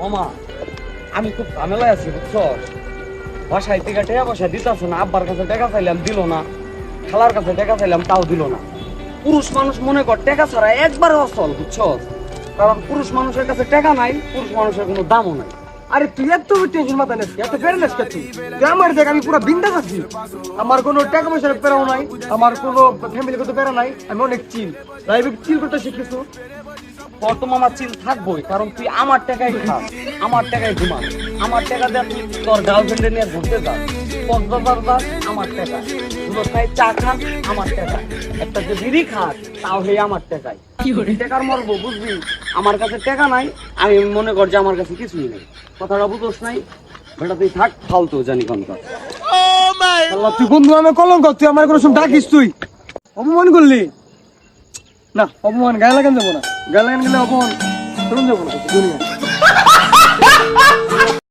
মামা, আমি খুব ঝামেলায় আছি, বুঝছ? বাসায় থেকে টাকা পয়সা দিতেছে না, আব্বার কাছে টাকা চাইলাম দিল না, খালার কাছে টাকা চাইলাম তাও দিল না। পুরুষ মানুষ মনে কর, টাকা ছাড়া একবার অসল বুঝছ? কারণ পুরুষ মানুষের কাছে টাকা নাই, পুরুষ মানুষের কোনো দামও নাই। আরে তুই এত টেনশন মাথা নিস এত ফেরে নিস তুই? আমার দেখ আমি পুরো বিন্দাস আছি। আমার কোনো টাকা পয়সার পেরাও নাই, আমার কোনো ফ্যামিলিগত পেরা নাই, আমি অনেক চিল লাইফে চিল করতে শিখেছো বর্তমান আমার চিল থাকবোই, কারণ তুই আমার টাকায় খাস আমার টাকায় ঘুমাস আমার টাকা দিয়ে তুই তোর গার্লফ্রেন্ডে নিয়ে ঘুরতে যাস কক্সবাজার যাস আমার টাকা। দুটো চা খাস আমার টাকা। একটা যে বিড়ি খাস তাও হয়ে আমার টাকায় টাকার মরবো বুঝবি আমার কাছে টাকা নাই আমি মনে কর যে আমার কাছে কিছুই নেই। কথাটা বুঝোস নাই? বেটা তুই থাক ফালতু জানি কোনটা আল্লাহ তুই বন্ধু আমি কলঙ্ক তুই আমার কোনো সময় ডাকিস তুই। অপমান করলি? না অপমান গায়ে লাগান যাব না। গায়ে লাগান গেলে অপমান করুন যাব না। দুনিয়া।